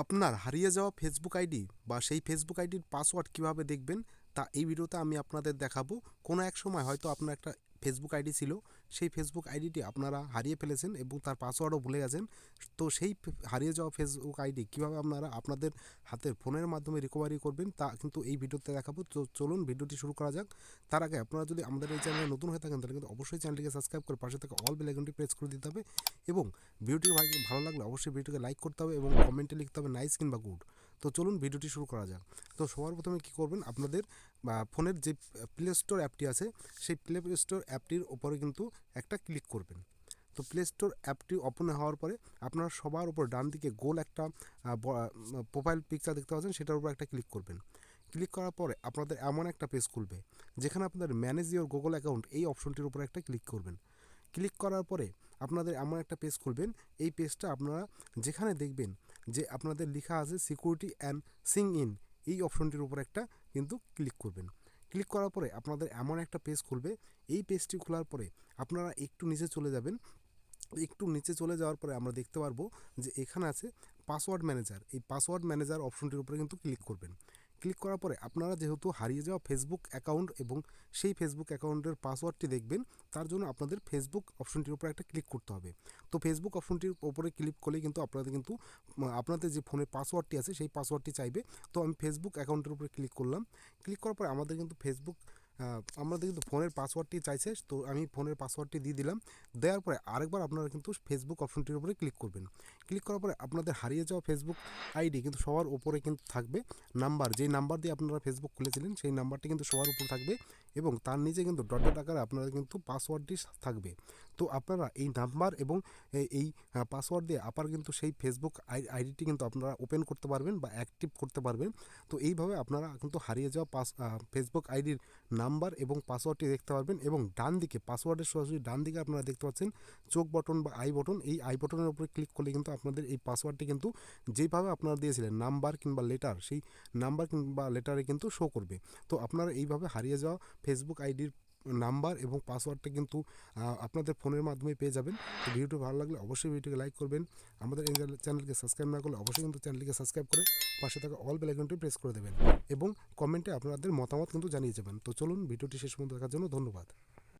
আপনার হারিয়ে যাওয়া ফেসবুক আইডি বা সেই ফেসবুক আইডির পাসওয়ার্ড কীভাবে দেখবেন, তা এই ভিডিওতে আমি আপনাদের দেখাবো। কোনো এক সময় হয়তো আপনার একটা ফেসবুক আইডি ছিল। সেই ফেসবুক আইডিটি আপনারা হারিয়ে ফেলেছেন এবং তার পাসওয়ার্ডও ভুলে গেছেন। তো সেই হারিয়ে যাওয়া ফেসবুক আইডি কীভাবে আপনারা আপনাদের হাতের ফোনের মাধ্যমে রিকভারি করবেন তা কিন্তু এই ভিডিওতে দেখাবো। তো চলুন ভিডিওটি শুরু করা যাক। তার আগে আপনারা যদি আমাদের এই চ্যানেলে নতুন হয়ে থাকেন, তাহলে কিন্তু অবশ্যই চ্যানেলটিকে সাবস্ক্রাইব করে পাশে থাকা অল বেল আইকনটি প্রেস করে দিতে হবে। এবং ভিডিওটি ভালো লাগলে অবশ্যই ভিডিওকে লাইক করতে হবে এবং কমেন্টে লিখতে হবে নাইস কিংবা গুড তো চলুন ভিডিওটি শুরু করা যাক। তো সবার প্রথমে কী করবেন, আপনাদের ফোনের যে প্লে স্টোর অ্যাপটি আছে, সেই প্লে স্টোর অ্যাপটির ওপরে কিন্তু একটা ক্লিক করবেন। তো প্লে স্টোর অ্যাপটি ওপেন হওয়ার পরে আপনারা সবার উপর ডান দিকে গোল একটা প্রোফাইল পিকচার দেখতে পাচ্ছেন, সেটার উপর একটা ক্লিক করবেন। ক্লিক করার পরে আপনাদের এমন একটা পেজ খুলবে, যেখানে আপনাদের ম্যানেজ ইওর গুগল অ্যাকাউন্ট এই অপশনটির উপর একটা ক্লিক করবেন। ক্লিক করার পরে আপনাদের এমন একটা পেজ খুলবেন, এই পেজটা আপনারা যেখানে দেখবেন যে আপনাদের লেখা আছে সিকিউরিটি অ্যান্ড সিং ইন এই অপশনটির উপর একটা কিন্তু ক্লিক করবেন। ক্লিক করার পরে আপনাদের এমন একটা পেজ খুলবে। এই পেজটি খোলার পরে আপনারা একটু নিচে চলে যাবেন। একটু নিচে চলে যাওয়ার পরে আমরা দেখতে পারব যে এখানে আছে পাসওয়ার্ড ম্যানেজার এই পাসওয়ার্ড ম্যানেজার অপশনটির উপরে কিন্তু ক্লিক করবেন। ক্লিক করার পরে আপনারা যেহেতু হারিয়ে যাওয়া ফেসবুক অ্যাকাউন্ট এবং সেই ফেসবুক অ্যাকাউন্টের পাসওয়ার্ডটি দেখবেন, তার জন্য আপনাদের ফেসবুক অপশনটির উপরে একটা ক্লিক করতে হবে। তো ফেসবুক অপশনটির উপরে ক্লিক করলে কিন্তু আপনাদের কিন্তু আপনাদের যে ফোনের পাসওয়ার্ডটি আছে, সেই পাসওয়ার্ডটি চাইবে। তো আমি ফেসবুক অ্যাকাউন্টের উপরে ক্লিক করলাম। ক্লিক করার পরে আমাদের কিন্তু ফেসবুক আমাদের কিন্তু ফোনের পাসওয়ার্ডটি চাইছে, তো আমি ফোনের পাসওয়ার্ডটি দিয়ে দিলাম। দেওয়ার পরে আরেকবার আপনারা কিন্তু ফেসবুক অপশনটির উপরে ক্লিক করবেন। ক্লিক করার পরে আপনাদের হারিয়ে যাওয়া ফেসবুক আইডি কিন্তু সবার উপরে কিন্তু থাকবে। নাম্বার যেই নাম্বার দিয়ে আপনারা ফেসবুক খুলেছিলেন, সেই নাম্বারটি কিন্তু সবার উপরে থাকবে এবং তার নিচে কিন্তু ডট ডট আকারে আপনারা কিন্তু পাসওয়ার্ডটি থাকবে। তো আপনারা এই নাম্বার এবং এই পাসওয়ার্ড দিয়ে আবার কিন্তু সেই ফেসবুক আইডিটি কিন্তু আপনারা ওপেন করতে পারবেন বা অ্যাক্টিভ করতে পারবেন। তো এইভাবে আপনারা কিন্তু হারিয়ে যাওয়া পাস ফেসবুক আইডির নাম্বার এবং পাসওয়ার্ডটি দেখতে পারবেন এবং ডান দিকে পাসওয়ার্ডের সরাসরি ডান দিকে আপনারা দেখতে পাচ্ছেন চোখ বটন বা আই বটন এই আই বটনের উপরে ক্লিক করলে কিন্তু আপনাদের এই পাসওয়ার্ডটি কিন্তু যেভাবে আপনারা দিয়েছিলেন নাম্বার কিংবা লেটার সেই নাম্বার কিংবা লেটারে কিন্তু শো করবে। তো আপনারা এইভাবে হারিয়ে যাওয়া ফেসবুক আইডির নাম্বার এবং পাসওয়ার্ডটা কিন্তু আপনাদের ফোনের মাধ্যমে পেয়ে যাবেন। তো ভিডিওটি ভালো লাগলে অবশ্যই ভিডিওটিকে লাইক করবেন। আমাদের এই চ্যানেলকে সাবস্ক্রাইব না করলে অবশ্যই কিন্তু চ্যানেলকে সাবস্ক্রাইব করে পাশে থাকা অল বেল আইকনটি প্রেস করে দেবেন এবং কমেন্টে আপনাদের মতামত কিন্তু জানিয়ে যাবেন। তো চলুন ভিডিওটি শেষ পর্যন্ত দেখার জন্য ধন্যবাদ।